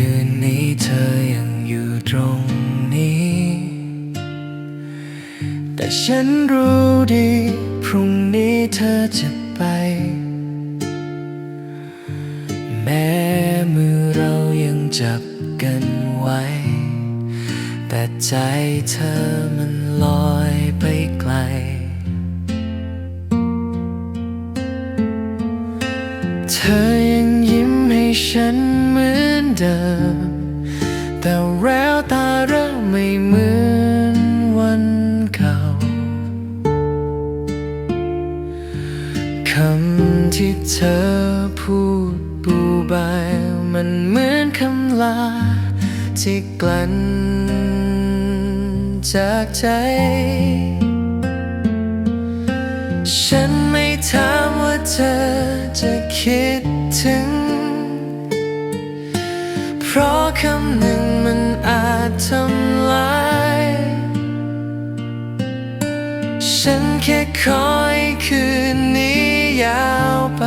คืนนี้เธอยังอยู่ตรงนี้ แต่ฉันรู้ดี พรุ่งนี้เธอจะไป แม้มือเรายังจับกันไว้ แต่ใจเธอมันลอยไปไกลเธอยังยิ้มให้ฉันเหมือน เดิม แต่แววตาเริ่มไม่เหมือนวันเก่าคำที่เธอพูดบูบายมันเหมือนคำลา ที่กลั่นจากใจ ฉันไม่ถามว่าเธอจะคิดถึงำหนึ่งมันอาจทำลาย ฉันแค่คอยคืนนี้ยาวไป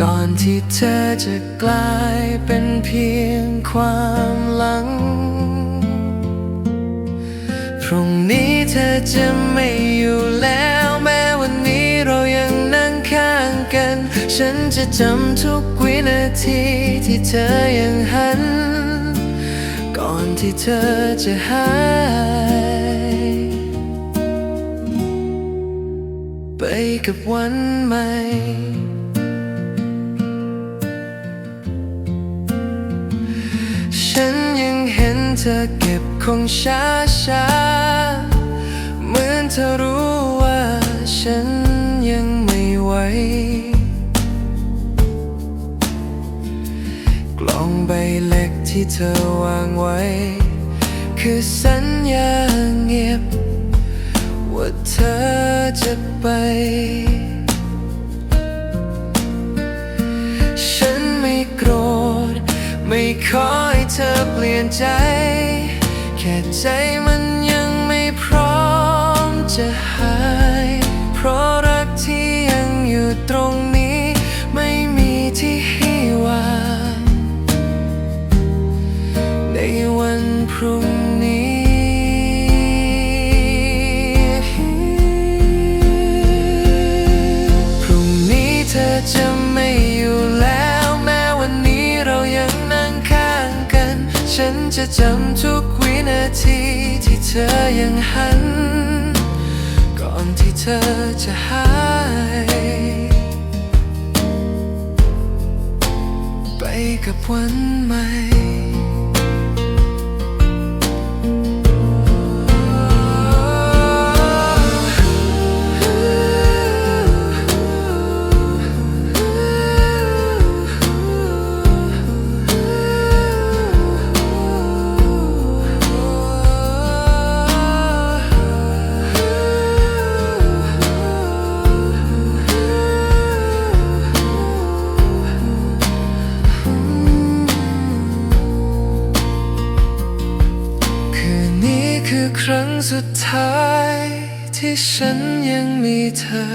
ก่อนที่เธอจะกลายเป็นเพียงความหลัง พรุ่งนี้เธอจะไม่อยู่แล้ว ฉันจะจำทุกวินาทีที่เธอยังหัน ก่อนที่เธอจะหายไปกับวันใหม่ฉันยังเห็นเธอเก็บของช้าช้าเหมือนเธอรู้ว่าฉันยังไม่ไหว ที่เธอวางไว้ คือสัญญาเงียบ ว่าเธอจะไป ฉันไม่โกรธ ไม่ขอให้เธอเปลี่ยนใจ แค่ใจ จำทุกวินาทีที่เธอยังหัน ก่อนที่เธอจะหาย ไปกับวันใหม่ สุดท้ายที่ฉันยังมีเธอ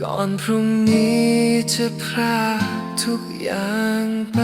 ก่อนพรุ่งนี้จะพรากทุกอย่างไป